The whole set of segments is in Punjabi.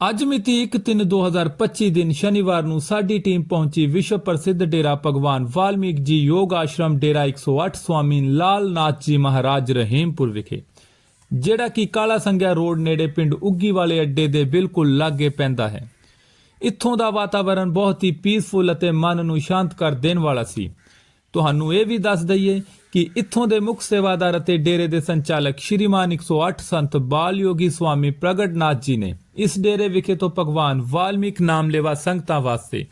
ਅੱਜ ਮਿਤੀ 1/3/2025 ਦਿਨ ਸ਼ਨੀਵਾਰ ਨੂੰ ਸਾਡੀ ਟੀਮ ਪਹੁੰਚੀ ਵਿਸ਼ਵ ਪ੍ਰਸਿੱਧ ਡੇਰਾ ਭਗਵਾਨ ਵਾਲਮੀਕ ਜੀ ਯੋਗ ਆਸ਼ਰਮ ਡੇਰਾ 108 ਸਵਾਮੀ ਲਾਲ ਨਾਥ ਜੀ ਮਹਾਰਾਜ ਰਹੀਮਪੁਰ ਵਿਖੇ। ਜਿਹੜਾ ਕਿ ਕਾਲਾ ਸੰਗਿਆ ਰੋਡ ਨੇੜੇ ਪਿੰਡ ਉੱਗੀ ਵਾਲੇ ਅੱਡੇ ਦੇ ਬਿਲਕੁਲ ਲਾਗੇ ਪੈਂਦਾ ਹੈ। ਇੱਥੋਂ ਦਾ ਵਾਤਾਵਰਣ ਬਹੁਤ ਹੀ ਪੀਸਫੁਲ ਅਤੇ ਮਨ ਨੂੰ ਸ਼ਾਂਤ ਕਰ ਦੇਣ ਵਾਲਾ ਸੀ। ਤੁਹਾਨੂੰ ਇਹ ਵੀ ਦੱਸ ਦਈਏ ਕਿ ਇੱਥੋਂ ਦੇ ਮੁੱਖ ਸੇਵਾਦਾਰ ਅਤੇ ਡੇਰੇ ਦੇ ਸੰਚਾਲਕ ਸ਼੍ਰੀਮਾਨ 108 ਸੰਤ ਬਾਲ ਯੋਗੀ ਸਵਾਮੀ ਪ੍ਰਗਟਨਾਥ ਜੀ ਨੇ ਇਸ ਡੇਰੇ ਵਿਖੇ ਤੋਂ ਭਗਵਾਨ ਵਾਲਮੀਕ ਨਾਮ ਲੈਵਾ ਸੰਗਤਾਂ ਵਾਸਤੇ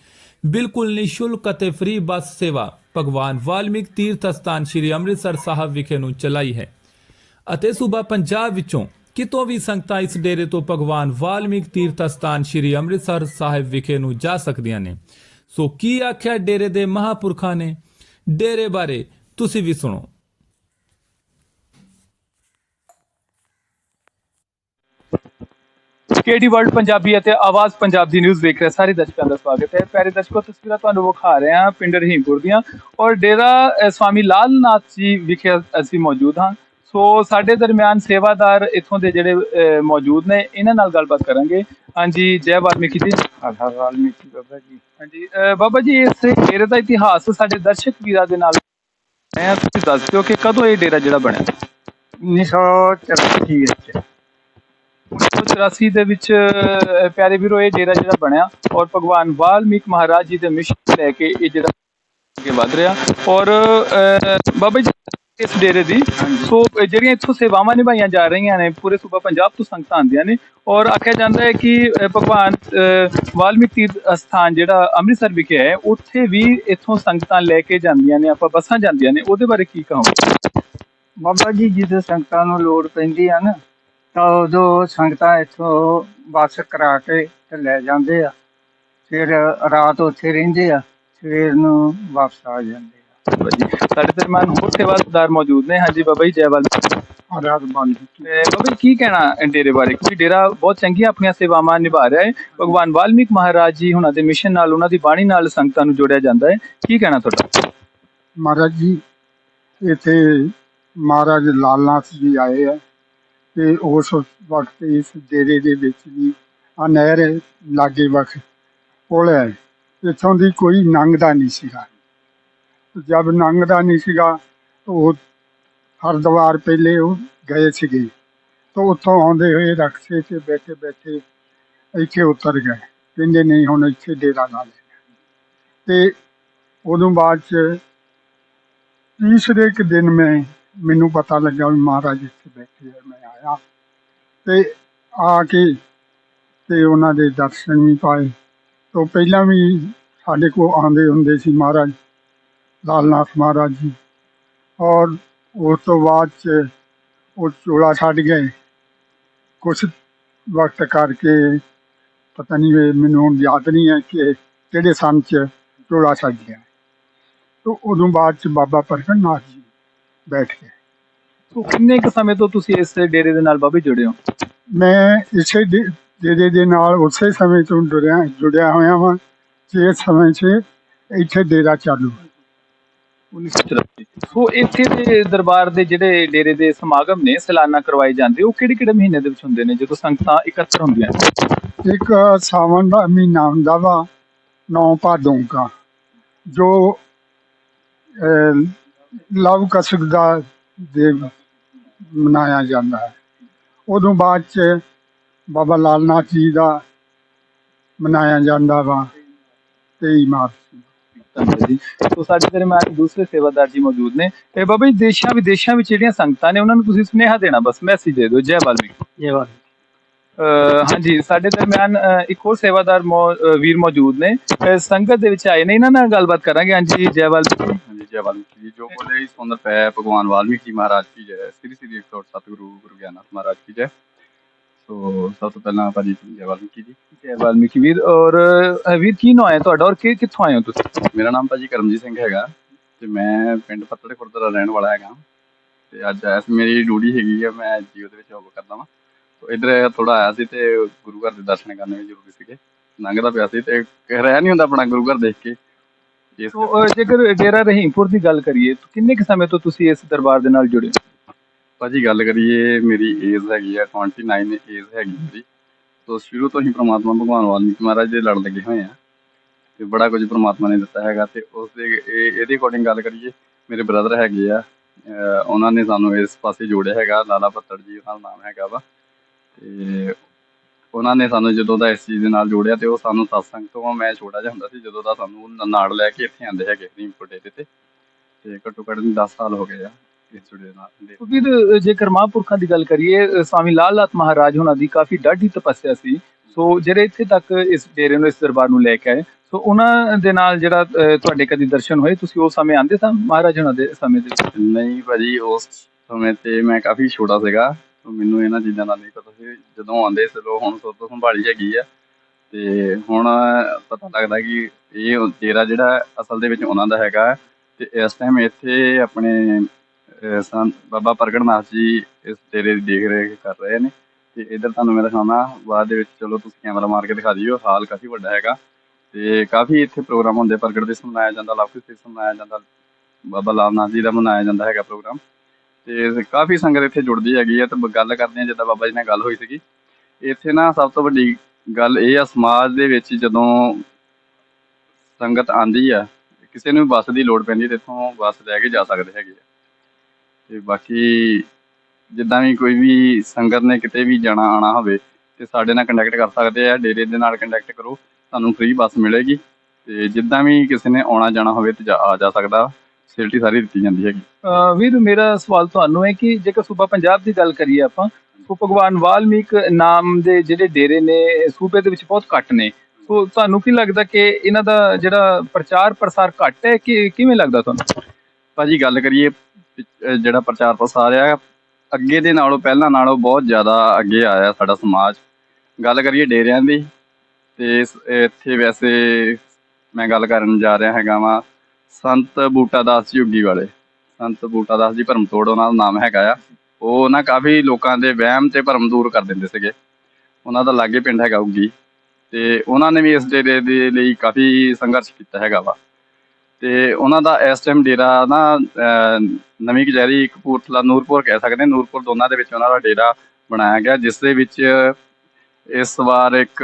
ਬਿਲਕੁਲ ਨਿਸ਼ੁਲਕ ਅਤੇ ਫ੍ਰੀ ਬੱਸ ਸੇਵਾ ਭਗਵਾਨ ਵਾਲਮੀਕ ਤੀਰਥ ਸਥਾਨ ਸ਼੍ਰੀ ਅੰਮ੍ਰਿਤਸਰ ਸਾਹਿਬ ਵਿਖੇ ਨੂੰ ਚਲਾਈ ਹੈ। ਅਤੇ ਸੂਬਾ ਪੰਜਾਬ ਵਿੱਚੋਂ ਕਿਤੋਂ ਵੀ ਸੰਗਤਾਂ ਇਸ ਡੇਰੇ ਤੋਂ ਭਗਵਾਨ ਵਾਲਮੀਕ ਤੀਰਥ ਸਥਾਨ ਸ਼੍ਰੀ ਅੰਮ੍ਰਿਤਸਰ ਸਾਹਿਬ ਵਿਖੇ ਨੂੰ ਜਾ ਸਕਦੀਆਂ ਨੇ। ਸੋ ਕੀ ਆਖਿਆ ਡੇਰੇ ਦੇ ਮਹਾਪੁਰਖਾਂ ਨੇ? ਡੇਰੇ ਬਾਰੇ ਤੁਸੀਂ ਵੀ ਸੁਣੋ। ਕੇਡੀ ਵਰਲਡ ਪੰਜਾਬੀ ਅਤੇ ਆਵਾਜ਼ ਪੰਜਾਬ ਦੀ ਨਿਊਜ਼ ਵੇਖ ਰਹੇ ਸਾਰੇ ਦਰਸ਼ਕਾਂ ਦਾ ਸਵਾਗਤ ਹੈ। ਪਿਆਰੇ ਦਰਸ਼ਕੋ ਤਸਵੀਰਾਂ ਤੁਹਾਨੂੰ ਵਿਖਾ ਰਹੇ ਹਾਂ ਪਿੰਡ ਰਹੀਮਪੁਰ ਦੀਆਂ ਔਰ ਡੇਰਾ ਸਵਾਮੀ ਲਾਲ ਨਾਥ ਜੀ ਵਿਖੇ ਅਸੀਂ ਮੌਜੂਦ ਹਾਂ। ਸੋ ਸਾਡੇ ਦਰਮਿਆਨ ਸੇਵਾਦਾਰ ਇੱਥੋਂ ਦੇ ਜਿਹੜੇ ਮੌਜੂਦ ਨੇ ਇਹਨਾਂ ਨਾਲ ਗੱਲਬਾਤ ਕਰਾਂਗੇ। ਹਾਂਜੀ ਜੈ ਵਾਲਮੀਕੀ ਜੀ। ਆਧਾਰ ਵਾਲਮੀਕੀ ਬਾਬਾ ਜੀ। ਹਾਂਜੀ ਅ, ਬਾਬਾ ਜੀ ਇਸ ਡੇਰੇ ਦਾ ਇਤਿਹਾਸ ਸਾਡੇ ਦਰਸ਼ਕ ਵੀਰਾਂ ਦੇ ਨਾਲ ਮੈਂ ਤੁਸੀਂ ਦੱਸ ਦਿਓ ਕਿ ਕਦੋਂ ਇਹ ਡੇਰਾ ਜਿਹੜਾ ਬਣਿਆ? 1984 ਵਿੱਚ। 1984 ਦੇ ਵਿੱਚ ਅਹ, ਪਿਆਰੇ ਵੀਰੋ ਇਹ ਡੇਰਾ ਜਿਹੜਾ ਬਣਿਆ ਔਰ ਭਗਵਾਨ ਵਾਲਮੀਕ ਮਹਾਰਾਜ ਜੀ ਦੇ ਮਿਸ਼ਨ ਲੈ ਕੇ ਇਹ ਜਿਹੜਾ ਅੱਗੇ ਵਧ ਰਿਹਾ ਔਰ ਅਹ, ਬਾਬਾ ਜੀ ਇਸ ਡੇਰੇ ਦੀ। ਸੋ ਜਿਹੜੀਆਂ ਇੱਥੋਂ ਸੇਵਾਵਾਂ ਨਿਭਾਈਆਂ ਜਾ ਰਹੀਆਂ ਨੇ ਪੂਰੇ ਸੂਬਾ ਪੰਜਾਬ ਤੋਂ ਸੰਗਤਾਂ ਆਉਂਦੀਆਂ ਨੇ। ਔਰ ਆਖਿਆ ਜਾਂਦਾ ਹੈ ਕਿ ਭਗਵਾਨ ਅਹ, ਵਾਲਮੀਕ ਤੀਰਥ ਅਸਥਾਨ ਜਿਹੜਾ ਅੰਮ੍ਰਿਤਸਰ ਵਿਖੇ ਹੈ ਉੱਥੇ ਵੀ ਇੱਥੋਂ ਸੰਗਤਾਂ ਲੈ ਕੇ ਜਾਂਦੀਆਂ ਨੇ ਆਪਾਂ ਬੱਸਾਂ ਜਾਂਦੀਆਂ ਨੇ। ਉਹਦੇ ਬਾਰੇ ਕੀ ਕਹੋ ਬਾਬਾ ਜੀ ਜਦੋਂ ਸੰਗਤਾਂ ਨੂੰ ਲੋੜ ਪੈਂਦੀ ਆ ਨਾ ਤਾਂ ਉਦੋਂ ਸੰਗਤਾਂ ਇੱਥੋਂ ਬੱਸ ਕਰਾ ਕੇ ਤੇ ਲੈ ਜਾਂਦੇ ਆ। ਫਿਰ ਰਾਤ ਉੱਥੇ ਰਹਿੰਦੇ ਆ ਸਵੇਰ ਨੂੰ ਵਾਪਸ ਆ ਜਾਂਦੇ ਬਾਬਾ ਜੀ ਸਾਡੇ ਦਰਮਿਆਨ ਹੋਰ ਸੇਵਾਦਾਰ ਮੌਜੂਦ ਨੇ। ਹਾਂਜੀ ਬਾਬਾ ਜੀ, ਜੈ ਰਾਤ ਬੰਦ ਤੇ ਬਾਬਾ ਜੀ, ਕੀ ਕਹਿਣਾ ਡੇਰੇ ਬਾਰੇ? ਕਿਉਂਕਿ ਡੇਰਾ ਬਹੁਤ ਚੰਗੀਆਂ ਆਪਣੀਆਂ ਸੇਵਾਵਾਂ ਨਿਭਾ ਰਿਹਾ ਹੈ। ਭਗਵਾਨ ਵਾਲਮੀਕ ਮਹਾਰਾਜ ਜੀ ਉਹਨਾਂ ਦੇ ਮਿਸ਼ਨ ਨਾਲ, ਉਹਨਾਂ ਦੀ ਬਾਣੀ ਨਾਲ ਸੰਗਤਾਂ ਨੂੰ ਜੋੜਿਆ ਜਾਂਦਾ ਹੈ। ਕੀ ਕਹਿਣਾ ਤੁਹਾਡਾ? ਮਹਾਰਾਜ ਜੀ, ਇੱਥੇ ਮਹਾਰਾਜ ਲਾਲਨਾਥ ਜੀ ਆਏ ਆ ਤੇ ਉਸ ਵਕਤ ਇਸ ਡੇਰੇ ਦੇ ਵਿੱਚ ਵੀ ਆ ਨਹਿਰ ਲਾਗੇ ਵਕ ਪੁਲ ਹੈ। ਇੱਥੋਂ ਦੀ ਕੋਈ ਲੰਘਦਾ ਨਹੀਂ ਸੀਗਾ। ਜਦ ਲੰਘਦਾ ਨਹੀਂ ਸੀਗਾ ਉਹ ਹਰਦੁਆਰ ਪਹਿਲੇ ਉਹ ਗਏ ਸੀਗੇ। ਤਾਂ ਉੱਥੋਂ ਆਉਂਦੇ ਹੋਏ ਰਕਸ਼ੇ 'ਤੇ ਬੈਠੇ ਬੈਠੇ ਇੱਥੇ ਉਤਰ ਗਏ। ਕਹਿੰਦੇ, ਨਹੀਂ, ਹੁਣ ਇੱਥੇ ਡੇਰਾ ਲਾ ਲੈਣਾ ਤੇ ਉਦੋਂ ਬਾਅਦ 'ਚ ਤੀਸਰੇ ਕੁ ਦਿਨ ਮੈਂ, ਮੈਨੂੰ ਪਤਾ ਲੱਗਾ ਵੀ ਮਹਾਰਾਜ ਇੱਥੇ ਬੈਠੇ ਆ, ਮੈਂ ਆਇਆ। ਤੇ ਆ ਕੇ ਤੇ ਉਹਨਾਂ ਦੇ ਦਰਸ਼ਨ ਵੀ ਪਾਏ। ਤੋਂ ਪਹਿਲਾਂ ਵੀ ਸਾਡੇ ਕੋਲ ਆਉਂਦੇ ਹੁੰਦੇ ਸੀ ਮਹਾਰਾਜ। ਲਾਲਨਾਥ ਮਹਾਰਾਜ ਜੀ। ਔਰ ਉਸ ਤੋਂ ਬਾਅਦ ਚ ਉਹ ਚੋਲਾ ਛੱਡ ਗਏ। ਕੁਛ ਵਕਤ ਕਰਕੇ ਪਤਾ ਨਹੀਂ ਮੈਨੂੰ ਹੁਣ ਯਾਦ ਨਹੀਂ ਹੈ ਕਿ ਕਿਹੜੇ ਸੰਨ ਚ ਚੋਲਾ ਛੱਡ ਗਿਆ। ਤੋਂ ਉਦੋਂ ਬਾਅਦ ਚ ਬਾਬਾ ਪ੍ਰਗਟ ਨਾਥ ਜੀ ਬੈਠ ਗਏ। ਸੋ ਕਿੰਨੇ ਕੁ ਸਮੇਂ ਤੋਂ ਤੁਸੀਂ ਇਸ ਡੇਰੇ ਦੇ ਨਾਲ ਬਾਬੇ ਜੁੜੇ ਹੋ? ਮੈਂ ਇਸੇ ਦੇ ਦੇ ਨਾਲ ਉਸੇ ਸਮੇਂ ਤੋਂ ਜੁੜਿਆ ਜੁੜਿਆ ਹੋਇਆ ਹਾਂ ਜੇ ਸਮੇਂ 'ਚ ਇੱਥੇ ਡੇਰਾ ਚਾਲੂ ਹੈ। 1984 ਸੋ ਇੱਥੇ ਦੇ ਦਰਬਾਰ ਦੇ ਜਿਹੜੇ ਡੇਰੇ ਦੇ ਸਮਾਗਮ ਨੇ, ਸਾਲਾਨਾ ਕਰਵਾਏ ਜਾਂਦੇ, ਉਹ ਕਿਹੜੇ ਕਿਹੜੇ ਮਹੀਨੇ ਦੇ ਵਿੱਚ ਹੁੰਦੇ ਨੇ? ਜਦੋਂ ਸੰਗਤਾਂ ਇਕੱਤਰ ਹੁੰਦੀਆਂ ਇੱਕ ਸਾਵਣ ਦਾ ਮਹੀਨਾ ਹੁੰਦਾ ਵਾ, ਨੌ ਭਾਦੋਂ ਦਾ ਜੋ ਲਵ ਕਸਕ ਦਾ ਦੇ ਮਨਾਇਆ ਜਾਂਦਾ ਹੈ। ਉਦੋਂ ਬਾਅਦ ਚ ਬਾਬਾ ਲਾਲ ਨਾਥ ਜੀ ਦਾ ਮਨਾਇਆ ਜਾਂਦਾ ਵਾ 23 ਮਾਰਚ ਧੰਨਵਾਦ ਜੀ। ਸੋ ਸਾਡੇ ਦਰਮਿਆਨ ਦੂਸਰੇ ਸੇਵਾਦਾਰ ਜੀ ਮੌਜੂਦ ਨੇ। ਤੇ ਬਾਬਾ ਜੀ ਦੇਸ਼ਾਂ ਵਿਦੇਸ਼ਾਂ ਵਿੱਚ ਜਿਹੜੀਆਂ ਸੰਗਤਾਂ ਨੇ ਉਹਨਾਂ ਨੂੰ ਤੁਸੀਂ ਸੁਨੇਹਾ ਦੇਣਾ ਬਸ ਮੈਸੇਜ ਦੇ ਦਿਓ। ਜੈ ਵਾਲਮੀਕ ਇਹ ਵਾਰ ਅਹ ਹਾਂਜੀ ਸਾਡੇ ਦਰਮਿਆਨ ਇੱਕ ਹੋਰ ਸੇਵਾਦਾਰ ਵੀਰ ਮੌਜੂਦ ਨੇ। ਸੰਗਤ ਦੇ ਵਿੱਚ ਆਏ ਨੇ। ਇਹਨਾਂ ਨਾਲ ਗੱਲਬਾਤ ਕਰਾਂਗੇ। ਹਾਂਜੀ ਜੈ ਵਾਲਮੀਕ ਹਾਂਜੀ ਜੈ ਵਾਲਮੀਕੀ ਜੀ। ਜੋ ਬੋਲੇ ਇਸ ਸੁੰਦਰ ਪੈ ਭਗਵਾਨ ਵਾਲਮੀਕੀ ਮਹਾਰਾਜ ਕੀ ਜੈ। ਸ੍ਰੀ ਸ੍ਰੀ 108 ਸਤਿਗੁਰੂ ਗੁਰੂ ਗਿਆਨਨਾਥ ਮਹਾਰਾਜ ਕੀ ਜੈ। ਸੋ ਸਭ ਤੋਂ ਪਹਿਲਾਂ ਭਾਜੀ ਜੈ ਵਾਲਮੀਕੀ ਜੀ ਜੈ ਵਾਲਮੀਕ ਵੀਰ ਔਰ ਵੀਰ ਕੀ ਨਾਮ ਹੈ ਤੁਹਾਡਾ ਔਰ ਕਿ ਕਿੱਥੋਂ ਆਏ ਹੋ ਤੁਸੀਂ? ਮੇਰਾ ਨਾਮ ਭਾਜੀ ਕਰਮਜੀਤ ਸਿੰਘ ਹੈਗਾ ਤੇ ਮੈਂ ਪਿੰਡ ਪੱਤੜੇ ਖੁਰਦ ਦਾ ਰਹਿਣ ਵਾਲਾ ਹੈਗਾ। ਤੇ ਅੱਜ ਐਸ ਮੇਰੀ ਡਿਊਟੀ ਹੈਗੀ ਆ ਮੈਂ ਜੀਓ ਦੇ ਵਿੱਚ ਜੋਬ ਕਰਦਾ ਵਾਂ। ਸੋ ਇੱਧਰ ਥੋੜਾ ਆਇਆ ਸੀ ਤੇ ਗੁਰੂ ਘਰ ਦੇ ਦਰਸ਼ਨ ਕਰਨੇ ਵੀ ਜ਼ਰੂਰੀ ਸੀਗੇ। ਲੰਘਦਾ ਪਿਆ ਸੀ ਤੇ ਰਹਿ ਨਹੀਂ ਹੁੰਦਾ ਆਪਣਾ ਗੁਰੂ ਘਰ ਦੇਖ ਕੇ। ਸੋ ਜੇਕਰ ਡੇਰਾ ਰਹੀਮਪੁਰ ਦੀ ਗੱਲ ਕਰੀਏ ਤਾਂ ਕਿੰਨੇ ਕੁ ਸਮੇਂ ਤੋਂ ਤੁਸੀਂ ਇਸ ਦਰਬਾਰ ਦੇ ਨਾਲ ਜੁੜੇ ਹੋ? ਭਾਜੀ ਗੱਲ ਕਰੀਏ, ਮੇਰੀ ਏਜ ਹੈਗੀ ਆ 29 ਏਜ ਹੈਗੀ ਮੇਰੀ ਤੋਂ ਸ਼ੁਰੂ ਤੋਂ ਹੀ ਪ੍ਰਮਾਤਮਾ ਭਗਵਾਨ ਵਾਲਮੀਕੀ ਮਹਾਰਾਜ ਦੇ ਲੜ ਲੱਗੇ ਹੋਏ ਆ। ਤੇ ਬੜਾ ਕੁਝ ਪ੍ਰਮਾਤਮਾ ਨੇ ਦਿੱਤਾ ਹੈਗਾ ਤੇ ਉਸ ਦੇ ਇਹ- ਇਹਦੇ ਅਕੋਰਡਿੰਗ ਗੱਲ ਕਰੀਏ, ਮੇਰੇ ਬ੍ਰਦਰ ਹੈਗੇ ਆ ਉਹਨਾਂ ਨੇ ਸਾਨੂੰ ਇਸ ਪਾਸੇ ਜੋੜਿਆ ਹੈਗਾ, ਲਾਲਾ ਭੱਤੜ ਜੀ ਉਹਨਾਂ ਦਾ ਨਾਮ ਹੈਗਾ ਵਾ। ਤੇ ਉਹਨਾਂ ਨੇ ਸਾਨੂੰ ਜਦੋਂ ਦਾ ਇਸ ਚੀਜ਼ ਦੇ ਨਾਲ ਜੋੜਿਆ ਤੇ ਉਹ ਸਾਨੂੰ ਸਤਸੰਗ ਤੋਂ ਮੈਂ ਛੋਟਾ ਜਿਹਾ ਹੁੰਦਾ ਸੀ, ਜਦੋਂ ਦਾ ਸਾਨੂੰ ਨ- ਨਾਲ ਲੈ ਕੇ ਇੱਥੇ ਆਂਦੇ ਹੈਗੇ ਹਰੀਮਪੁਰ ਤੇ। ਤੇ ਘੱਟੋ ਘੱਟ 10 ਸਾਲ ਹੋ ਗਏ ਆ। ਇਸ ਜੁੜੇ ਨਾਲ ਦੇ ਵੀਰ ਜੇਕਰ ਮਹਾਂਪੁਰਖਾਂ ਦੀ ਗੱਲ ਕਰੀਏ ਸਵਾਮੀ ਲਾਲ ਨਾਥ ਮਹਾਰਾਜ ਉਹਨਾਂ ਦੀ ਕਾਫੀ ਡਾਢੀ ਤਪੱਸਿਆ ਸੀ। ਸੋ ਜਿਹੜੇ ਇੱਥੇ ਤੱਕ ਇਸ ਡੇਰੇ ਨੂੰ ਇਸ ਦਰਬਾਰ ਨੂੰ ਲੈ ਕੇ ਆਏ ਸੋ ਉਹਨਾਂ ਦੇ ਨਾਲ ਜਿਹੜਾ ਤੁਹਾਡੇ ਕਦੀ ਦਰਸ਼ਨ ਹੋਏ? ਤੁਸੀਂ ਉਸ ਸਮੇਂ ਆਂਦੇ ਸਾਂ ਮਹਾਰਾਜ ਉਹਨਾਂ ਦੇ ਸਮੇਂ ਦੇ? ਨਹੀਂ ਭਾਜੀ ਉਸ ਸਮੇਂ ਤੇ ਮੈਂ ਕਾਫੀ ਛੋਟਾ ਸੀਗਾ ਮੈਨੂੰ ਇਹਨਾਂ ਚੀਜ਼ਾਂ ਦਾ ਨਹੀਂ ਪਤਾ ਸੀ। ਜਦੋਂ ਆਉਂਦੇ ਸੀ ਲੋਕ ਹੁਣ ਤੋਂ ਸੰਭਾਲੀ ਹੈਗੀ ਆ। ਤੇ ਹੁਣ ਪਤਾ ਲੱਗਦਾ ਕਿ ਇਹ ਡੇਰਾ ਜਿਹੜਾ ਅਸਲ ਦੇ ਵਿੱਚ ਉਹਨਾਂ ਦਾ ਹੈਗਾ। ਤੇ ਇਸ ਟਾਈਮ ਇੱਥੇ ਆਪਣੇ ਸੰਤ ਬਾਬਾ ਪ੍ਰਗਟਨਾਥ ਜੀ ਇਸ ਡੇਰੇ ਦੀ ਦੇਖ ਰੇਖ ਕਰ ਰਹੇ ਨੇ ਤੇ ਇਧਰ ਤੁਹਾਨੂੰ ਮੈਂ ਦਿਖਾਉਣਾ, ਬਾਅਦ ਦੇ ਵਿੱਚ ਚਲੋ ਤੁਸੀਂ ਕੈਮਰਾ ਮਾਰ ਕੇ ਦਿਖਾ ਦਿਓ, ਹਾਲ ਕਾਫੀ ਵੱਡਾ ਹੈਗਾ ਤੇ ਕਾਫੀ ਇੱਥੇ ਪ੍ਰੋਗਰਾਮ ਹੁੰਦੇ, ਪ੍ਰਗਟ ਦਿਵਸ ਮਨਾਇਆ ਜਾਂਦਾ, ਲਵ ਦਿਵਸ ਮਨਾਇਆ ਜਾਂਦਾ, ਬਾਬਾ ਲਾਲਨਾਥ ਜੀ ਦਾ ਮਨਾਇਆ ਜਾਂਦਾ ਹੈਗਾ ਪ੍ਰੋਗਰਾਮ ਤੇ ਕਾਫੀ ਸੰਗਤ ਇੱਥੇ ਜੁੜਦੀ ਹੈਗੀ ਹੈ ਤੇ ਗੱਲ ਕਰਦੇ ਆ ਜਿੱਦਾਂ ਬਾਬਾ ਜੀ ਨਾਲ ਗੱਲ ਹੋਈ ਸੀਗੀ। ਇੱਥੇ ਨਾ ਸਭ ਤੋਂ ਵੱਡੀ ਗੱਲ ਇਹ ਆ, ਸਮਾਜ ਦੇ ਵਿੱਚ ਜਦੋਂ ਸੰਗਤ ਆਂਦੀ ਆ, ਕਿਸੇ ਨੂੰ ਵੀ ਬੱਸ ਦੀ ਲੋੜ ਪੈਂਦੀ, ਤੇ ਇੱਥੋਂ ਬੱਸ ਲੈ ਕੇ ਜਾ ਸਕਦੇ ਹੈਗੇ ਆ। ਤੇ ਬਾਕੀ ਜਿੱਦਾਂ ਵੀ ਕੋਈ ਵੀ ਸੰਗਤ ਨੇ ਕਿਤੇ ਵੀ ਜਾਣਾ ਆਣਾ ਹੋਵੇ ਤੇ ਸਾਡੇ ਨਾਲ ਕੰਟੈਕਟ ਕਰ ਸਕਦੇ ਆ ਡੇਰੇ ਦੇ ਨਾਲ ਕੰਟੈਕਟ ਕਰੋ ਤੁਹਾਨੂੰ ਫ੍ਰੀ ਬੱਸ ਮਿਲੇਗੀ ਤੇ ਜਿੱਦਾਂ ਵੀ ਕਿਸੇ ਨੇ ਆਉਣਾ ਜਾਣਾ ਹੋਵੇ ਤੇ ਜਾ- ਆ ਜਾ ਸਕਦਾ ਫੈਸਿਲਿਟੀ ਸਾਰੀ ਦਿੱਤੀ ਜਾਂਦੀ ਹੈਗੀ। ਵੀਰ ਮੇਰਾ ਸਵਾਲ ਤੁਹਾਨੂੰ ਹੈ ਕਿ ਜੇਕਰ ਸੂਬਾ ਪੰਜਾਬ ਦੀ ਗੱਲ ਕਰੀਏ ਆਪਾਂ ਸੋ ਭਗਵਾਨ ਵਾਲਮੀਕ ਨਾਮ ਦੇ ਜਿਹੜੇ ਡੇਰੇ ਨੇ ਸੂਬੇ ਦੇ ਵਿੱਚ ਬਹੁਤ ਘੱਟ ਨੇ। ਸੋ ਤੁਹਾਨੂੰ ਕੀ ਲੱਗਦਾ ਕਿ ਇਹਨਾਂ ਦਾ ਜਿਹੜਾ ਪ੍ਰਚਾਰ ਪ੍ਰਸਾਰ ਘੱਟ ਹੈ ਕਿ ਕਿਵੇਂ ਲੱਗਦਾ ਤੁਹਾਨੂੰ? ਭਾਜੀ ਗੱਲ ਕਰੀਏ ਜਿਹੜਾ ਪ੍ਰਚਾਰ ਪ੍ਰਸਾਰ ਆ, ਅੱਗੇ ਦੇ ਨਾਲੋਂ, ਪਹਿਲਾਂ ਨਾਲੋਂ ਬਹੁਤ ਜ਼ਿਆਦਾ ਅੱਗੇ ਆਇਆ ਸਾਡਾ ਸਮਾਜ। ਗੱਲ ਕਰੀਏ ਡੇਰਿਆਂ ਦੀ, ਤੇ ਇੱਥੇ ਵੈਸੇ ਮੈਂ ਗੱਲ ਕਰਨ ਜਾ ਰਿਹਾ ਹੈਗਾ ਵਾਂ, ਸੰਤ ਬੂਟਾ ਦਾਸ ਜੀ ਉੱਗੀ ਵਾਲੇ। ਸੰਤ ਬੂਟਾ ਦਾਸ ਜੀ ਭਰਮਤੋੜ ਉਹਨਾਂ ਦਾ ਨਾਮ ਹੈਗਾ ਆ। ਉਹ ਨਾ ਕਾਫੀ ਲੋਕਾਂ ਦੇ ਵਹਿਮ ਤੇ ਭਰਮ ਦੂਰ ਕਰ ਦਿੰਦੇ ਸੀਗੇ। ਉਹਨਾਂ ਦਾ ਲਾਗੇ ਪਿੰਡ ਹੈਗਾ ਉੱਗੀ। ਤੇ ਉਹਨਾਂ ਨੇ ਵੀ ਇਸ ਡੇਰੇ ਦੇ ਲਈ ਕਾਫੀ ਸੰਘਰਸ਼ ਕੀਤਾ ਹੈਗਾ ਵਾ। ਤੇ ਉਹਨਾਂ ਦਾ ਇਸ ਟਾਈਮ ਡੇਰਾ ਨਾ ਅਹ, ਨਵੀਂ ਕਚਹਿਰੀ ਕਪੂਰਥਲਾ ਨੂਰਪੁਰ ਕਹਿ ਸਕਦੇ ਹਾਂ, ਨੂਰਪੁਰ ਦੋਨਾਂ ਦੇ ਵਿੱਚ ਉਹਨਾਂ ਦਾ ਡੇਰਾ ਬਣਾਇਆ ਗਿਆ ਜਿਸ ਦੇ ਵਿੱਚ ਇਸ ਵਾਰ ਇੱਕ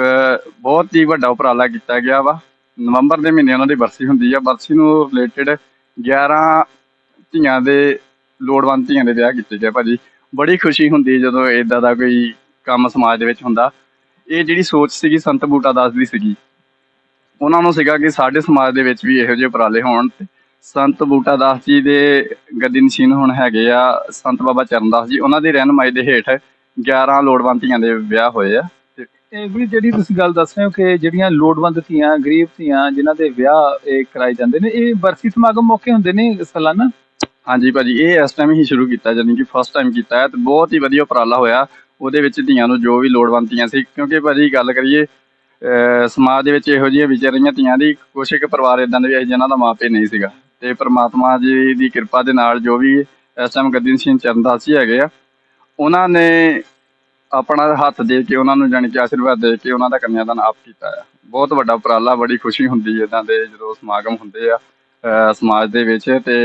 ਬਹੁਤ ਹੀ ਵੱਡਾ ਉਪਰਾਲਾ ਕੀਤਾ ਗਿਆ ਵਾ। ਨਵੰਬਰ ਦੇ ਮਹੀਨੇ ਉਹਨਾਂ ਦੀ ਬਰਸੀ ਹੁੰਦੀ ਆ। ਬਰਸੀ ਨੂੰ ਰਿਲੇਟਡ 11 ਧੀਆਂ ਦੇ ਲੋੜਵੰਦ ਧੀਆਂ ਦੇ ਵਿਆਹ ਕੀਤੇ ਗਏ ਭਾਜੀ। ਬੜੀ ਖੁਸ਼ੀ ਹੁੰਦੀ ਜਦੋਂ ਇਦਾਂ ਦਾ ਕੋਈ ਕੰਮ ਸਮਾਜ ਦੇ ਵਿੱਚ ਹੁੰਦਾ। ਇਹ ਜਿਹੜੀ ਸੋਚ ਸੀਗੀ ਸੰਤ ਬੂਟਾ ਦਾਸ ਦੀ ਸੀਗੀ। ਉਹਨਾਂ ਨੂੰ ਸੀਗਾ ਕਿ ਸਾਡੇ ਸਮਾਜ ਦੇ ਵਿੱਚ ਵੀ ਇਹੋ ਜਿਹੇ ਉਪਰਾਲੇ ਹੋਣ ਤੇ ਸੰਤ ਬੂਟਾ ਦਾਸ ਜੀ ਦੇ ਗੱਦੀ ਨਸ਼ੀਨ ਹੁਣ ਹੈਗੇ ਆ, ਸੰਤ ਬਾਬਾ ਚਰਨਦਾਸ ਜੀ, ਉਹਨਾਂ ਦੀ ਰਹਿਨਮਾਈ ਦੇ ਹੇਠ 11 ਲੋੜਵੰਦ ਧੀਆਂ ਦੇ ਵਿਆਹ ਹੋਏ ਆ ਇਹ ਵੀ ਜਿਹੜੀ ਤੁਸੀਂ ਗੱਲ ਦੱਸ ਰਹੇ ਹੋ ਕਿ ਜਿਹੜੀਆਂ ਲੋੜਵੰਦ ਧੀਆਂ, ਗਰੀਬ ਧੀਆਂ ਜਿਨ੍ਹਾਂ ਦੇ ਵਿਆਹ ਇਹ ਕਰਾਏ ਜਾਂਦੇ ਨੇ, ਇਹ ਬਰਸੀ ਸਮਾਗਮ ਮੌਕੇ ਹੁੰਦੇ ਨੇ ਸਾਲਾਨਾ? ਹਾਂਜੀ ਭਾਜੀ, ਇਹ ਇਸ ਟਾਈਮ ਹੀ ਸ਼ੁਰੂ ਕੀਤਾ ਜਾਨੀ ਕਿ ਫਸਟ ਟਾਈਮ ਕੀਤਾ ਹੈ ਤੇ ਬਹੁਤ ਹੀ ਵਧੀਆ ਉਪਰਾਲਾ ਹੋਇਆ। ਉਹਦੇ ਵਿੱਚ ਧੀਆਂ ਨੂੰ ਜੋ ਵੀ ਲੋੜਵੰਦ ਧੀਆਂ ਸੀ, ਕਿਉਂਕਿ ਭਾਜੀ ਗੱਲ ਕਰੀਏ ਸਮਾਜ ਦੇ ਵਿੱਚ ਇਹੋ ਜਿਹੀਆਂ ਵਿਚਰ ਰਹੀਆਂ ਧੀਆਂ ਦੀ ਕੁਛ ਇੱਕ ਪਰਿਵਾਰ ਇਦਾਂ ਦੇ ਵੀ ਹੈ ਜਿਨ੍ਹਾਂ ਦਾ ਮਾਪੇ ਨਹੀਂ ਸੀਗਾ। ਤੇ ਪ੍ਰਮਾਤਮਾ ਜੀ ਦੀ ਕਿਰਪਾ ਦੇ ਨਾਲ ਜੋ ਵੀ ਇਸ ਟਾਈਮ ਗੱਦੀ ਨਸ਼ੀਨ ਚਰਨਦਾਸ ਜੀ ਹੈਗੇ ਆ, ਉਹਨਾਂ ਨੇ ਆਪਣਾ ਹੱਥ ਦੇ ਕੇ ਉਹਨਾਂ ਨੂੰ ਜਾਣੀ ਕਿ ਆਸ਼ੀਰਵਾਦ ਦੇ ਕੇ ਉਹਨਾਂ ਦਾ ਕੰਨਿਆਦਾਨ ਆਪ ਕੀਤਾ ਆ। ਬਹੁਤ ਵੱਡਾ ਉਪਰਾਲਾ, ਬੜੀ ਖੁਸ਼ੀ ਹੁੰਦੀ ਹੈ ਇਦਾਂ ਦੇ ਜਦੋਂ ਸਮਾਗਮ ਹੁੰਦੇ ਆ ਸਮਾਜ ਦੇ ਵਿੱਚ ਤੇ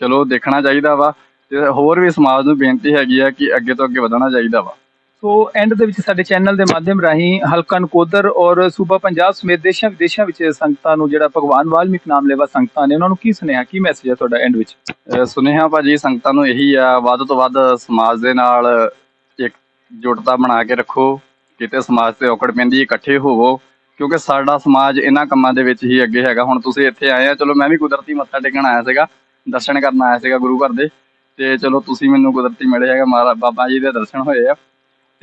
ਚਲੋ ਦੇਖਣਾ ਚਾਹੀਦਾ ਵਾ ਤੇ ਹੋਰ ਵੀ ਸਮਾਜ ਨੂੰ ਬੇਨਤੀ ਹੈਗੀ ਆ ਕਿ ਅੱਗੇ ਤੋਂ ਅੱਗੇ ਵਧਣਾ ਚਾਹੀਦਾ ਵਾ। ਸੋ ਐਂਡ ਦੇ ਵਿੱਚ ਸਾਡੇ ਚੈਨਲ ਦੇ ਮਾਧਿਅਮ ਰਾਹੀਂ ਹਲਕਾ ਨਕੋਦਰ ਔਰ ਸੂਬਾ ਪੰਜਾਬ ਸਮੇਤ ਦੇਸ਼ਾਂ ਵਿਦੇਸ਼ਾਂ ਵਿੱਚ ਸੰਗਤਾਂ ਨੂੰ ਜਿਹੜਾ ਭਗਵਾਨ ਵਾਲਮੀਕ ਨਾਮ ਲੈਵਾ ਸੰਗਤਾਂ ਨੇ ਉਹਨਾਂ ਨੂੰ ਕੀ ਸੁਨੇਹਾ, ਕੀ ਮੈਸੇਜ ਹੈ ਤੁਹਾਡਾ ਐਂਡ ਵਿੱਚ? ਅਹ ਸੁਨੇਹਾ ਭਾਜੀ ਸੰਗਤਾਂ ਨੂੰ ਇਹੀ ਆ, ਵੱਧ ਤੋਂ ਵੱਧ ਸਮਾਜ ਦੇ ਨਾਲ ਇੱਕ ਜੁਟਤਾ ਬਣਾ ਕੇ ਰੱਖੋ, ਕਿਤੇ ਸਮਾਜ ਤੇ ਔਕੜ ਪੈਂਦੀ ਇਕੱਠੇ ਹੋਵੋ, ਕਿਉਂਕਿ ਸਾਡਾ ਸਮਾਜ ਇਹਨਾਂ ਕੰਮਾਂ ਦੇ ਵਿੱਚ ਹੀ ਅੱਗੇ ਹੈਗਾ। ਹੁਣ ਤੁਸੀਂ ਇੱਥੇ ਆਏ ਆ, ਚਲੋ ਮੈਂ ਵੀ ਕੁਦਰਤੀ ਮੱਥਾ ਟੇਕਣ ਆਇਆ ਸੀਗਾ, ਦਰਸ਼ਨ ਕਰਨ ਆਇਆ ਸੀਗਾ ਗੁਰੂ ਘਰ ਦੇ, ਤੇ ਚਲੋ ਤੁਸੀਂ ਮੈਨੂੰ ਕੁਦਰਤੀ ਮਿਲੇ ਹੈਗਾ ਮਹਾਰਾ ਬਾਬਾ ਜੀ ਦੇ ਦਰਸ਼ਨ ਹੋਏ ਆ।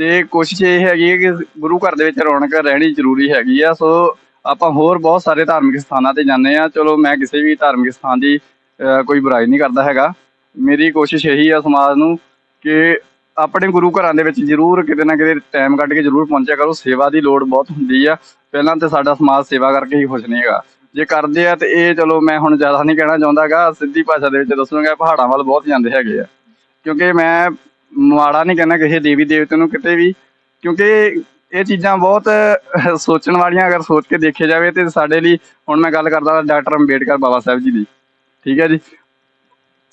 ਤੇ ਕੋਸ਼ਿਸ਼ ਇਹ ਹੈਗੀ ਹੈ ਕਿ ਗੁਰੂ ਘਰ ਦੇ ਵਿੱਚ ਰੌਣਕ ਰਹਿਣੀ ਜ਼ਰੂਰੀ ਹੈਗੀ ਆ, ਸੋ ਆਪਾਂ ਹੋਰ ਬਹੁਤ ਸਾਰੇ ਧਾਰਮਿਕ ਸਥਾਨਾਂ ਤੇ ਜਾਂਦੇ ਆ ਚਲੋ, ਮੈਂ ਕਿਸੇ ਵੀ ਧਾਰਮਿਕ ਸਥਾਨ ਦੀ ਕੋਈ ਬੁਰਾਈ ਨਹੀਂ ਕਰਦਾ ਹੈਗਾ। ਮੇਰੀ ਕੋਸ਼ਿਸ਼ ਇਹੀ ਆ ਸਮਾਜ ਨੂੰ ਕਿ ਆਪਣੇ ਗੁਰੂ ਘਰਾਂ ਦੇ ਵਿੱਚ ਜ਼ਰੂਰ ਕਿਤੇ ਨਾ ਕਿਤੇ ਟਾਈਮ ਕੱਢ ਕੇ ਜ਼ਰੂਰ ਪਹੁੰਚਿਆ ਕਰੋ। ਸੇਵਾ ਦੀ ਲੋੜ ਬਹੁਤ ਹੁੰਦੀ ਆ। ਪਹਿਲਾਂ ਤੇ ਸਾਡਾ ਸਮਾਜ ਸੇਵਾ ਕਰਕੇ ਹੀ ਖੁਸ਼ ਨਹੀਂ ਹੈਗਾ। ਜੇ ਕਰਦੇ ਆ ਤੇ ਇਹ ਚਲੋ ਮੈਂ ਹੁਣ ਜ਼ਿਆਦਾ ਨਹੀਂ ਕਹਿਣਾ ਚਾਹੁੰਦਾਗਾ ਸਿੱਧੀ ਭਾਸ਼ਾ ਦੇ ਵਿੱਚ ਦੱਸੂਗਾ ਪਹਾੜਾਂ ਵੱਲ ਬਹੁਤ ਜਾਂਦੇ ਹੈਗੇ ਆ। ਕਿਉਂਕਿ ਮੈਂ ਮਾੜਾ ਨਹੀਂ ਕਹਿੰਦਾ ਕਿਸੇ ਦੇਵੀ ਦੇਵਤੇ ਨੂੰ ਕਿਤੇ ਵੀ, ਕਿਉਂਕਿ ਇਹ ਚੀਜ਼ਾਂ ਬਹੁਤ ਸੋਚਣ ਵਾਲੀਆਂ ਅਗਰ ਸੋਚ ਕੇ ਦੇਖਿਆ ਜਾਵੇ ਤੇ ਸਾਡੇ ਲਈ, ਹੁਣ ਮੈਂ ਗੱਲ ਕਰਦਾ ਡਾਕਟਰ ਅੰਬੇਡਕਰ ਬਾਬਾ ਸਾਹਿਬ ਜੀ ਦੀ, ਠੀਕ ਹੈ ਜੀ?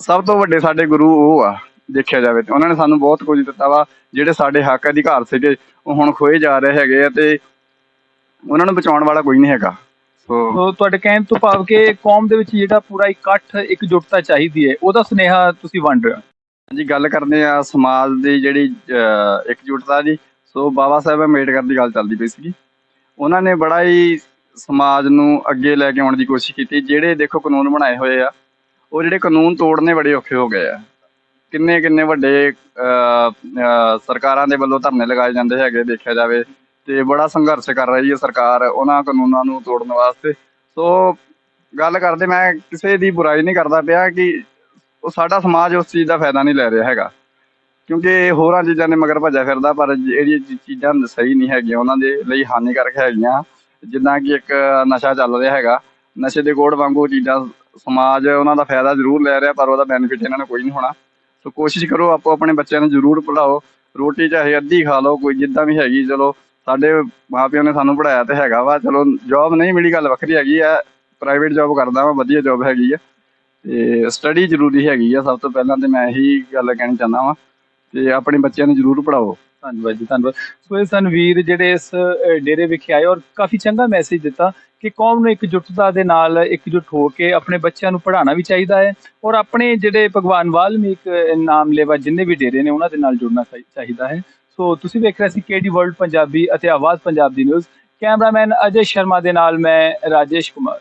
ਸਭ ਤੋਂ ਵੱਡੇ ਸਾਡੇ ਗੁਰੂ ਉਹ ਆ, ਦੇਖਿਆ ਜਾਵੇ ਤੇ, ਉਹਨਾਂ ਨੇ ਸਾਨੂੰ ਬਹੁਤ ਕੁਝ ਦਿੱਤਾ ਵਾ, ਜਿਹੜੇ ਸਾਡੇ ਹੱਕ ਅਧਿਕਾਰ ਸੀਗੇ, ਉਹ ਹੁਣ ਖੋਏ ਜਾ ਰਹੇ ਹੈਗੇ ਆ ਤੇ ਉਹਨਾਂ ਨੂੰ ਬਚਾਉਣ ਵਾਲਾ ਕੋਈ ਨਹੀਂ ਹੈਗਾ, ਸੋ ਤੁਹਾਡੇ ਕਹਿਣ ਤੋਂ ਭਾਵ ਕਿ ਕੌਮ ਦੇ ਵਿੱਚ ਜਿਹੜਾ ਪੂਰਾ ਇਕੱਠ, ਇਕਜੁੱਟਤਾ ਚਾਹੀਦੀ ਹੈ, ਉਹਦਾ ਸੁਨੇਹਾ ਤੁਸੀਂ ਵੰਡ ਰਹੇ ਹੋ? ਜੀ ਗੱਲ ਕਰਦੇ ਆ ਸਮਾਜ ਦੀ ਜਿਹੜੀ ਅਹ, ਇਕਜੁੱਟਤਾ ਦੀ ਸੋ ਬਾਬਾ ਸਾਹਿਬ ਅੰਬੇਡਕਰ ਦੀ ਗੱਲ ਚੱਲਦੀ ਪਈ ਸੀਗੀ। ਉਹਨਾਂ ਨੇ ਬੜਾ ਹੀ ਸਮਾਜ ਨੂੰ ਅੱਗੇ ਲੈ ਕੇ ਆਉਣ ਦੀ ਕੋਸ਼ਿਸ਼ ਕੀਤੀ। ਜਿਹੜੇ ਦੇਖੋ ਕਾਨੂੰਨ ਬਣਾਏ ਹੋਏ ਆ ਉਹ ਜਿਹੜੇ ਕਾਨੂੰਨ ਤੋੜਨੇ ਬੜੇ ਔਖੇ ਹੋ ਗਏ ਆ। ਕਿੰਨੇ ਕਿੰਨੇ ਵੱਡੇ ਸਰਕਾਰਾਂ ਦੇ ਵੱਲੋਂ ਧਰਨੇ ਲਗਾਏ ਜਾਂਦੇ ਹੈਗੇ ਦੇਖਿਆ ਜਾਵੇ ਤੇ ਬੜਾ ਸੰਘਰਸ਼ ਕਰ ਰਹੀ ਹੈ ਸਰਕਾਰ ਉਹਨਾਂ ਕਾਨੂੰਨਾਂ ਨੂੰ ਤੋੜਨ ਵਾਸਤੇ। ਸੋ ਗੱਲ ਕਰਦੇ ਮੈਂ ਕਿਸੇ ਦੀ ਬੁਰਾਈ ਨਹੀਂ ਕਰਦਾ ਪਿਆ ਕਿ ਉਹ ਸਾਡਾ ਸਮਾਜ ਉਸ ਚੀਜ਼ ਦਾ ਫਾਇਦਾ ਨਹੀਂ ਲੈ ਰਿਹਾ ਹੈਗਾ। ਕਿਉਂਕਿ ਹੋਰਾਂ ਚੀਜ਼ਾਂ ਨੇ ਮਗਰ ਭੱਜਿਆ ਫਿਰਦਾ, ਪਰ ਜਿਹੜੀਆਂ ਚੀਜ਼ਾਂ ਸਹੀ ਨਹੀਂ ਹੈਗੀਆਂ, ਉਹਨਾਂ ਦੇ ਲਈ ਹਾਨੀਕਾਰਕ ਹੈਗੀਆਂ। ਜਿੱਦਾਂ ਕਿ ਇੱਕ ਨਸ਼ਾ ਚੱਲ ਰਿਹਾ ਹੈਗਾ, ਨਸ਼ੇ ਦੇ ਕੋੜ ਵਾਂਗੂ ਚੀਜ਼ਾਂ ਸਮਾਜ ਉਹਨਾਂ ਦਾ ਫਾਇਦਾ ਜ਼ਰੂਰ ਲੈ ਰਿਹਾ, ਪਰ ਉਹਦਾ ਬੈਨੀਫਿਟ ਇਹਨਾਂ ਨੂੰ ਕੋਈ ਨਹੀਂ ਹੋਣਾ। ਸੋ ਕੋਸ਼ਿਸ਼ ਕਰੋ, ਆਪੋ ਆਪਣੇ ਬੱਚਿਆਂ ਨੂੰ ਜ਼ਰੂਰ ਪੜ੍ਹਾਓ। ਰੋਟੀ ਚਾਹੇ ਅੱਧੀ ਖਾ ਲਓ, ਕੋਈ ਜਿੱਦਾਂ ਵੀ ਹੈਗੀ, ਚਲੋ, ਸਾਡੇ ਮਾਪਿਆਂ ਨੇ ਸਾਨੂੰ ਪੜਾਇਆ ਤੇ ਹੈਗਾ ਵਾ, ਚਲੋ ਜੌਬ ਨਹੀਂ ਮਿਲੀ, ਗੱਲ ਵੱਖਰੀ ਹੈਗੀ ਆ। ਪ੍ਰਾਈਵੇਟ ਜੌਬ ਕਰਦਾ ਵਾਂ, ਵਧੀਆ ਜੌਬ ਹੈਗੀ ਆ। ਤੇ ਸਟੱਡੀ ਜ਼ਰੂਰੀ ਹੈਗੀ ਆ ਸਭ ਤੋਂ ਪਹਿਲਾਂ ਤੇ ਮੈਂ ਇਹੀ ਗੱਲ ਕਹਿਣੀ ਚਾਹੁੰਦਾ ਵਾਂ ਤੇ ਆਪਣੇ ਬੱਚਿਆਂ ਨੂੰ ਜ਼ਰੂਰ ਪੜਾਓ ਧੰਨਵਾਦ ਜੀ ਧੰਨਵਾਦ। ਸੋ ਇਹ ਸਨ ਵੀਰ ਜਿਹੜੇ ਇਸ ਡੇਰੇ ਵਿਖੇ ਆਏ ਔਰ ਕਾਫੀ ਚੰਗਾ ਮੈਸੇਜ ਦਿੱਤਾ ਕਿ ਕੌਮ ਨੂੰ ਇਕਜੁੱਟਤਾ ਦੇ ਨਾਲ ਇਕਜੁੱਟ ਹੋ ਕੇ ਆਪਣੇ ਬੱਚਿਆਂ ਨੂੰ ਪੜ੍ਹਾਉਣਾ ਵੀ ਚਾਹੀਦਾ ਹੈ ਔਰ ਆਪਣੇ ਜਿਹੜੇ ਭਗਵਾਨ ਵਾਲਮੀਕ ਅ, ਨਾਮ ਲੈਵਾ ਜਿੰਨੇ ਵੀ ਡੇਰੇ ਨੇ ਉਹਨਾਂ ਦੇ ਨਾਲ ਜੁੜਨਾ ਚਾਹੀਦਾ ਹੈ। ਸੋ ਤੁਸੀਂ ਵੇਖ ਰਹੇ ਸੀ ਕੇਡੀ ਵਰਲਡ ਪੰਜਾਬੀ ਅਤੇ ਆਵਾਜ਼ ਪੰਜਾਬ ਦੀ ਨਿਊਜ਼ ਕੈਮਰਾਮੈਨ ਅਜੇ ਸ਼ਰਮਾ ਦੇ ਨਾਲ ਮੈਂ ਰਾਜੇਸ਼ ਕੁਮਾਰ।